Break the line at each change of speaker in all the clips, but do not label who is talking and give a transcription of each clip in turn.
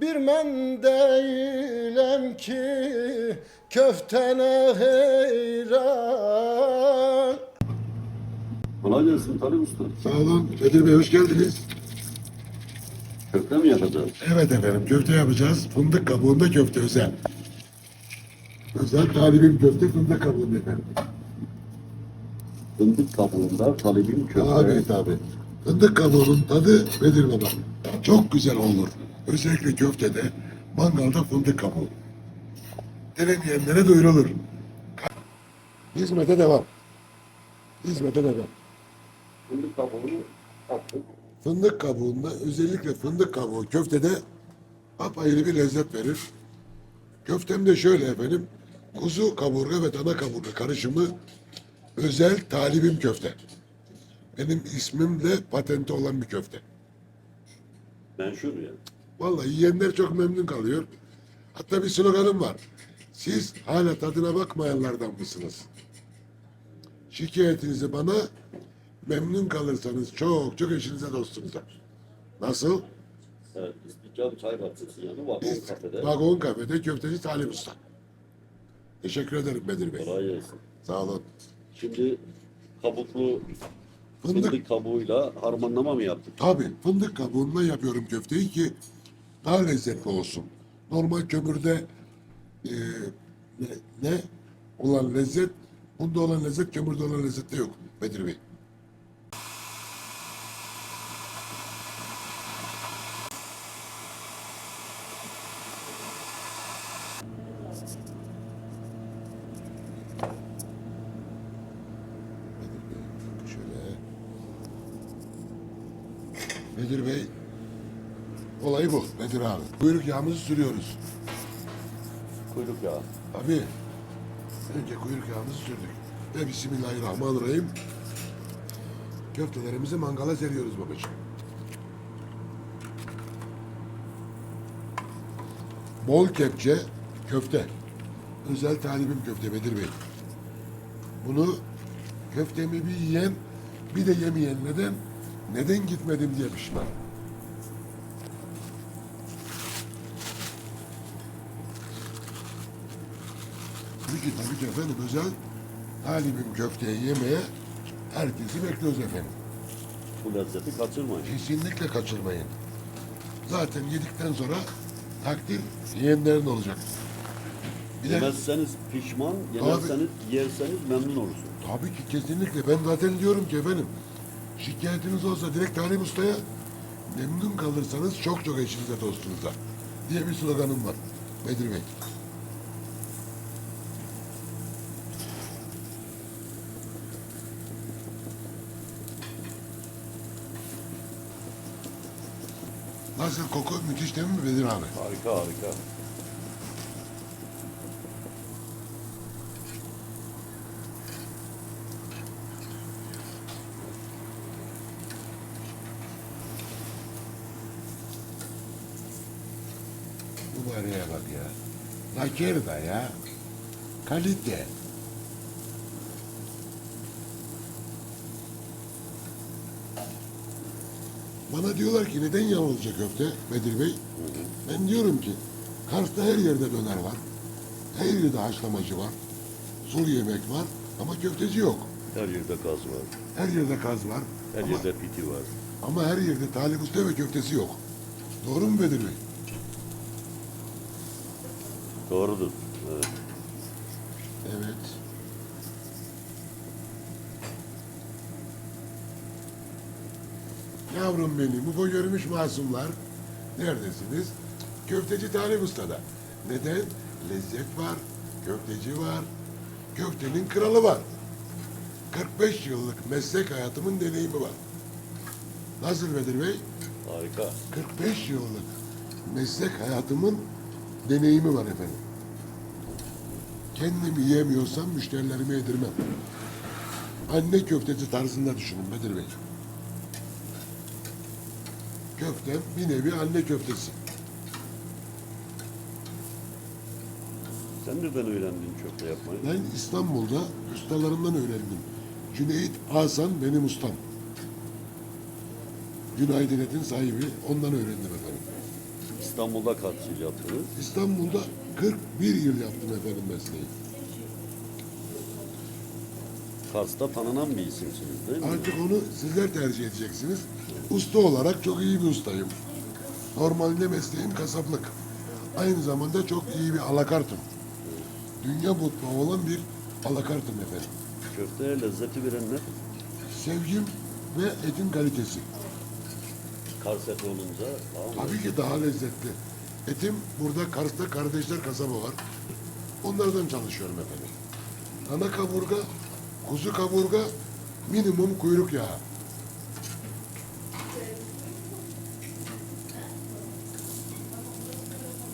Bir men değilim ki köftene heyran
Kolay gelsin Talip Usta.
Sağ olun. Kadir Bey hoş geldiniz.
Köfte mi yapacağız?
Evet efendim köfte yapacağız. Fındık kabuğunda köfte özel. Özel talibim köfte fındık kabuğunda efendim.
Fındık kabuğunda talibim köfte.
Evet abi. Fındık kabuğunun tadı Bedir Baba. Çok güzel olur. Özellikle köftede, mangalda fındık kabuğu. Denemeyenlere duyurulur. Hizmete devam. Hizmete devam.
Fındık kabuğunu attık.
Fındık kabuğunda özellikle fındık kabuğu köftede apayrı bir lezzet verir. Köftem de şöyle efendim. Kuzu kaburga ve dana kaburga karışımı özel talibim köfte. Benim ismimle patente olan bir köfte.
Menşur ya.
Vallahi yiyenler çok memnun kalıyor. Hatta bir sloganım var. Siz hala tadına bakmayanlardan mısınız? Şikayetinizi bana memnun kalırsanız çok çok eşinize dostunuza. Nasıl?
Evet, İstiklal Çay Bahçesi yani Vagon
Biz
Kafede.
Vagon Kafede köfteci Talip Usta. Teşekkür ederim Bedir Bey.
Kolay gelsin.
Sağ olun.
Şimdi kabuklu
Fındık,
fındık kabuğuyla harmanlama mı yaptık?
tabii fındık kabuğundan yapıyorum köfteyi ki daha lezzetli olsun. Normal kömürde e, ne, ne olan lezzet, bunda olan lezzet kömürde olan lezzette yok Bedir Bey. Bedir Bey, olayı bu Bedir abi. Kuyruk yağımızı sürüyoruz.
Kuyruk yağı.
Abi, önce kuyruk yağımızı sürdük. Ve Bismillahirrahmanirrahim. Köftelerimizi mangala seriyoruz babacığım. Bol kepçe köfte. Özel talibim köfte Bedir Bey. Bunu köftemi bir yiyen bir de yemeyen neden? Neden gitmedim diye pişman. Ki tabii ki efendim özel talibim köfteyi yemeye herkesi bekliyoruz efendim.
Bu lezzeti kaçırmayın.
Kesinlikle kaçırmayın. Zaten yedikten sonra takdir yiyenlerin olacak. Bir de
Yemezseniz pişman, yemezseniz yerseniz memnun olursunuz.
tabii ki kesinlikle ben zaten diyorum ki efendim şikayetiniz olsa direkt Talim Usta'ya memnun kalırsanız çok çok eşinize dostunuza diye bir sloganım var Bedir Bey. Nasıl koku müthiş değil mi Bedir abi?
Harika harika.
Mübareğe bak ya. Nakir da ya. Kalite. Bana diyorlar ki neden yalnızca köfte Bedir Bey? Ben diyorum ki Kars'ta her yerde döner var. Her yerde haşlamacı var. Sulu yemek var ama köfteci yok.
Her yerde gaz var.
Her yerde kaz var.
Her
ama,
yerde piti var.
ama her yerde talip usta ve köftesi yok. Doğru mu Bedir Bey?
Doğrudur. Evet.
Evet. Yavrum benim, bu görmüş masumlar. Neredesiniz? Köfteci Talip Usta'da. Neden? Lezzet var, köfteci var, köftenin kralı var. 45 yıllık meslek hayatımın deneyimi var. Nasıl Bedir Bey?
Harika.
45 yıllık meslek hayatımın deneyimi var efendim. Kendimi yiyemiyorsam müşterilerime yedirmem. Anne köfteci tarzında düşünün Bedir Bey. Köftem bir nevi anne köftesi.
Sen nereden öğrendin köfte yapmayı?
Ben İstanbul'da ustalarımdan öğrendim. Cüneyt Hasan benim ustam. Günaydın Et'in sahibi. Ondan öğrendim efendim.
İstanbul'da kaç yıl yaptınız?
İstanbul'da 41 yıl yaptım efendim mesleği.
Kars'ta tanınan bir isimsiniz değil mi?
Artık onu sizler tercih edeceksiniz. Usta olarak çok iyi bir ustayım. Normalde mesleğim kasaplık. Aynı zamanda çok iyi bir alakartım. Dünya mutfağı olan bir alakartım efendim.
Köfteye lezzeti verenler
Sevgim ve etin kalitesi.
Kars eti olunca daha mı?
Tabii ki daha lezzetli. Etim burada Kars'ta kardeşler kasaba var. Onlardan çalışıyorum efendim. Ana kaburga, kuzu kaburga, minimum kuyruk yağı.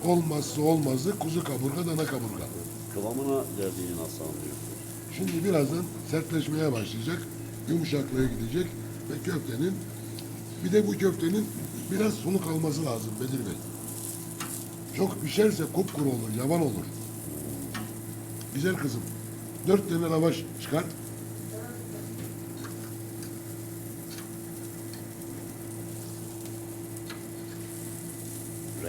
Olmazsa olmazı kuzu kaburga, dana kaburga.
Kıvamına geldiğini nasıl anlıyorsunuz?
Şimdi birazdan sertleşmeye başlayacak, yumuşaklığa gidecek ve köftenin bir de bu köftenin biraz soluk alması lazım Bedir Bey. Çok pişerse kupkuru olur, yavan olur. Güzel kızım. Dört tane lavaş çıkar.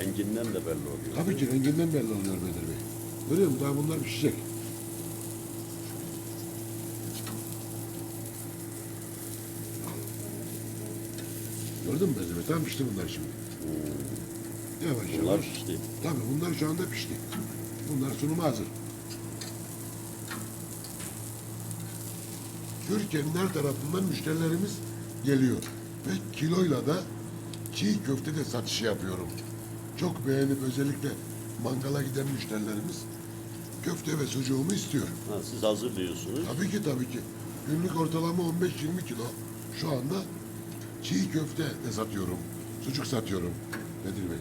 Renginden de belli oluyor.
Tabii ki renginden belli oluyor Bedir Bey. Görüyor musun? Daha bunlar pişecek. Gördün mü Bedir Bey? Tam pişti bunlar şimdi. Yavaş
Bunlar
yavaş.
pişti.
Tabii bunlar şu anda pişti. Bunlar sunuma hazır. Türkiye'nin her tarafından müşterilerimiz geliyor. Ve kiloyla da çiğ köfte de satışı yapıyorum. Çok beğenip özellikle mangala giden müşterilerimiz köfte ve sucuğumu istiyor.
Ha, siz hazırlıyorsunuz.
Tabii ki tabii ki. Günlük ortalama 15-20 kilo şu anda çiğ köfte de satıyorum. Sucuk satıyorum Bedir Bey.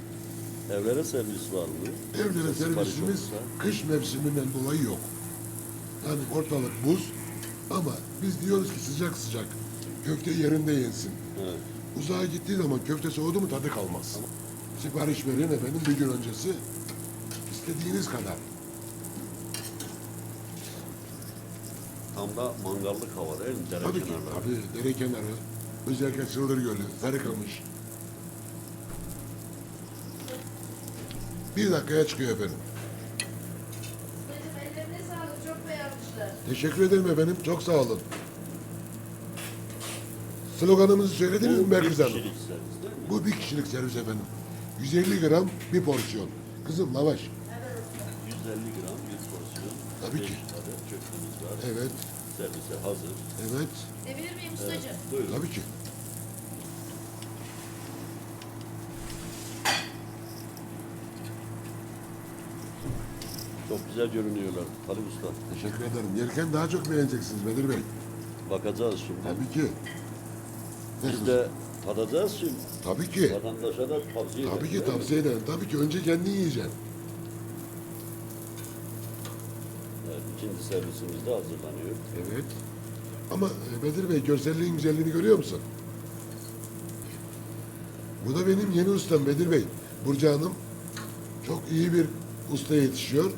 Evlere servis var mı?
Evlere
Sipariş
servisimiz
olursa.
kış mevsiminden dolayı yok. Yani ortalık buz ama biz diyoruz ki sıcak sıcak köfte yerinde yensin.
Evet.
Uzağa gittiği zaman köfte soğudu mu tadı kalmaz. Sipariş verin efendim bir gün öncesi istediğiniz kadar.
Tam da mangallık hava değil mi? Dere
Tabii ki
kenarları.
tabii dere kenarı özellikle Sığır Gölü, Sarıkamış. Bir dakikaya çıkıyor efendim.
Benim ellerine sağlık, çok beğenmişler.
Teşekkür ederim efendim. Çok sağ olun. Sloganımızı söylediniz mi
Bu
Merkez Hanım?
kişilik servis değil mi?
Bu bir kişilik servis efendim. 150 gram bir porsiyon. Kızım lavaş.
150 gram bir porsiyon.
Tabii
beş
ki.
adet var.
Evet,
Servise hazır.
evet.
Sevilir miyim ustacığım?
Buyurun.
Tabii ki.
Çok güzel görünüyorlar. Talip Usta.
Teşekkür ederim. Yerken daha çok beğeneceksiniz Bedir Bey.
Bakacağız şimdi.
Tabii ki.
Biz de tadacağız şimdi.
Tabii ki.
Vatandaşa da tavsiye
Tabii ki
mi?
tavsiye ederim. Tabii ki önce kendin yiyeceksin.
Evet, ikinci servisimiz de hazırlanıyor.
Evet. Ama e, Bedir Bey görselliğin güzelliğini görüyor musun? Bu da benim yeni ustam Bedir Bey. Burcu Hanım çok iyi bir usta yetişiyor.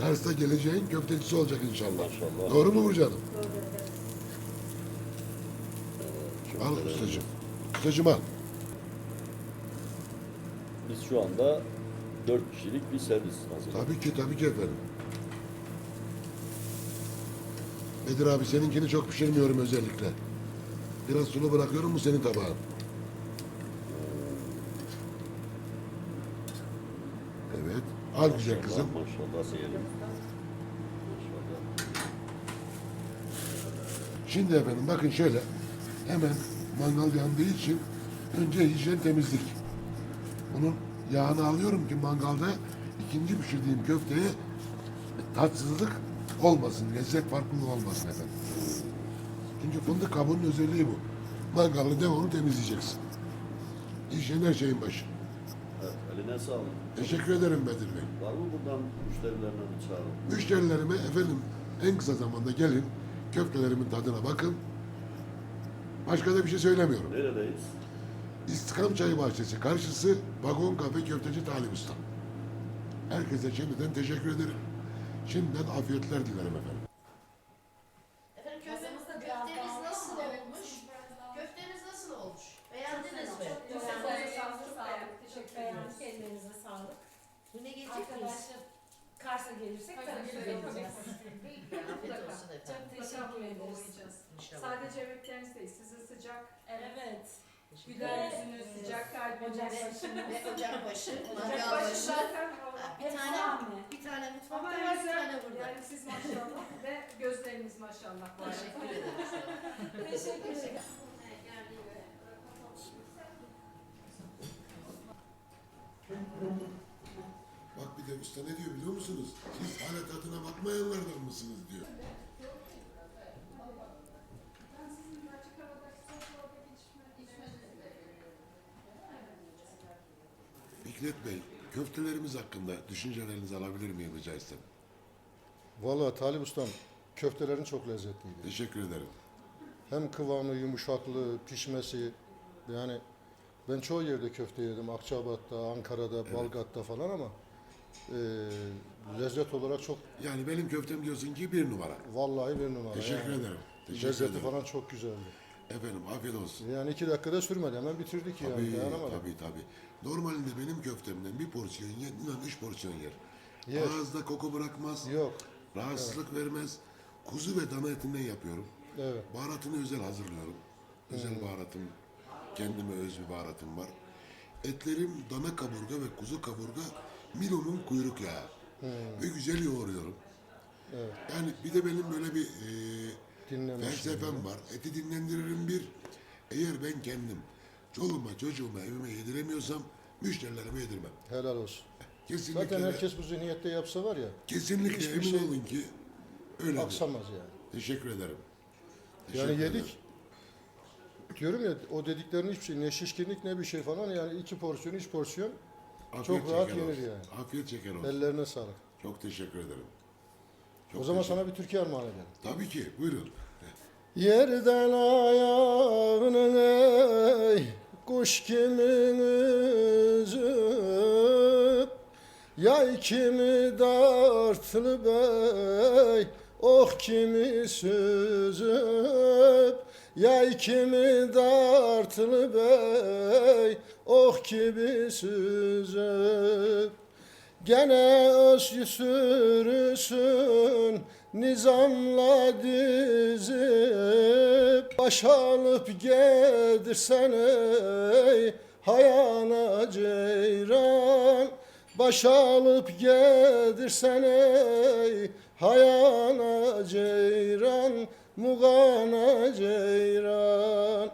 Kars'ta geleceğin köftecisi olacak inşallah.
Maşallah.
Doğru mu Burcu Hanım?
Çok
Al
güzel.
ustacığım. Ustacığım al.
Biz şu anda dört kişilik bir servis hazırladık.
Tabii ki tabii ki efendim. Bedir abi seninkini çok pişirmiyorum özellikle. Biraz sulu bırakıyorum bu senin tabağın. Evet. Al güzel kızım.
Maşallah. Maşallah.
Şimdi efendim bakın şöyle. Hemen mangal yandığı için önce hijyen temizlik. Bunun yağını alıyorum ki mangalda ikinci pişirdiğim köfteye tatsızlık olmasın, lezzet farklılığı olmasın efendim. Çünkü fındık kabuğunun özelliği bu. Mangalı devamlı temizleyeceksin. Hijyen her şeyin başı.
Evet, eline sağlık.
Teşekkür ederim Bedir Bey.
Var mı buradan müşterilerine bir çağrı?
Müşterilerime efendim en kısa zamanda gelin, köftelerimin tadına bakın. Başka da bir şey söylemiyorum.
Neredeyiz?
İstikam Çayı Bahçesi karşısı Vagon Kafe Köfteci Talip Usta. Herkese şimdiden teşekkür ederim. Şimdiden afiyetler dilerim efendim.
Efendim köftemiz, köftemiz nasıl olmuş? Köfteniz nasıl olmuş? Beğendiniz mi?
Çok güzel. Çok beğendik. Ellerinize sağlık.
gelecek miyiz?
Arkadaşlar Kars'a gelirsek tabii ki geleceğiz.
Afiyet olsun efendim.
Çok teşekkür ederiz.
İnşallah.
Sadece yemekleriniz değil, sizin sıcak,
Evet.
güler yüzünüz, sıcak kalbiniz.
Ocak başında.
Ve ocakbaşı,
Ocak
mangal
başı
başı.
zaten
Bir tane,
Efsane.
bir tane
ama
mutfakta var, bir tane
güzel.
burada.
Yani siz maşallah ve gözleriniz maşallah var.
Teşekkür ederiz.
Teşekkür ederim.
Bak bir de usta ne diyor biliyor musunuz? Siz hala tadına bakmayanlardan mısınız diyor. Fikret Bey, köftelerimiz hakkında düşüncelerinizi alabilir miyim rica etsem?
Vallahi Talip Ustam köftelerin çok lezzetliydi.
Teşekkür ederim.
Hem kıvamı, yumuşaklığı, pişmesi. Yani ben çoğu yerde köfte yedim. Akçabat'ta, Ankara'da, Balgat'ta falan ama e, lezzet olarak çok
Yani benim köftem diyorsun ki bir numara.
vallahi bir numara.
Teşekkür
yani.
ederim. Teşekkür
Lezzeti
ederim.
falan çok güzeldi.
Efendim afiyet olsun.
Yani iki dakikada sürmedi. Hemen bitirdik yani.
Tabii,
Dayanamadım.
tabii, tabii. Normalde benim köftemden bir porsiyon yer, inan üç porsiyon yer.
Yer.
Ağızda koku bırakmaz,
Yok.
rahatsızlık vermez. Kuzu ve dana etinden yapıyorum.
Evet.
Baharatını özel hazırlıyorum. Özel
Hmm.
baharatım, kendime öz bir baharatım var. Etlerim dana kaburga ve kuzu kaburga Milo'nun kuyruk yağı. Ve güzel yoğuruyorum.
Hmm. Evet.
Yani bir de benim böyle bir e,
Dinlemiş.
felsefem var. Eti dinlendiririm bir. Eğer ben kendim çoluğuma, çocuğuma, evime yediremiyorsam müşterilerime yedirmem.
Helal olsun.
Kesinlikle,
Zaten herkes bu zihniyette yapsa var ya
kesinlikle
hiçbir
emin
şey
olun ki öyle.
aksamaz yani.
Teşekkür ederim.
Yani
Teşekkür
yedik.
ederim.
Diyorum ya o dediklerin hiçbir şey ne şişkinlik ne bir şey falan yani iki porsiyon üç porsiyon
Afiyet
Çok rahat
şeker
yenir
olsun.
yani.
Afiyet şeker olsun.
ellerine sağlık.
Çok teşekkür ederim. Çok
o zaman
teşekkür-
sana bir türkü armağan edelim.
Tabii ki. Buyurun.
Yerden ayağını ey kuş kimin üzüp Yay kimi dartılı bey Oh kimi süzüp Yay kimi dartılı bey Oh kimi süzüp Gene öz sürüsün nizamla dizip Baş alıp gedirsen ey hayana ceyran Baş alıp gedirsen ey hayana ceyran Mugana ceyran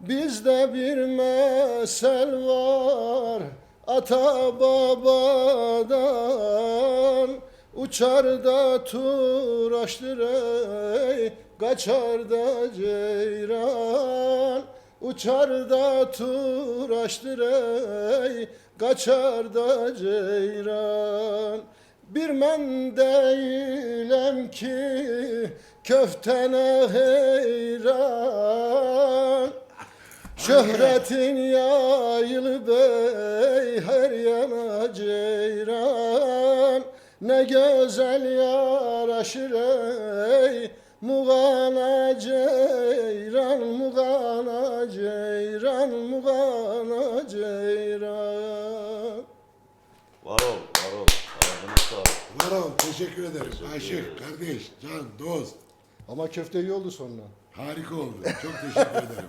Bizde bir mesel var ata babadan. Uçar da turaştır ey kaçar da ceyran. Uçar da turaştır ey kaçar da ceyran. Bir men değilim ki köftene heyran Şöhretin yayılı bey her yana ceyran Ne güzel yaraşır ey Mugana ceyran, mugana ceyran, mugana ceyran
Var ol, var ol. Ağzına sağlık.
Var ol. Teşekkür ederim. Aşık, kardeş, can, dost.
Ama köfte iyi oldu sonra.
Harika oldu. Çok teşekkür ederim.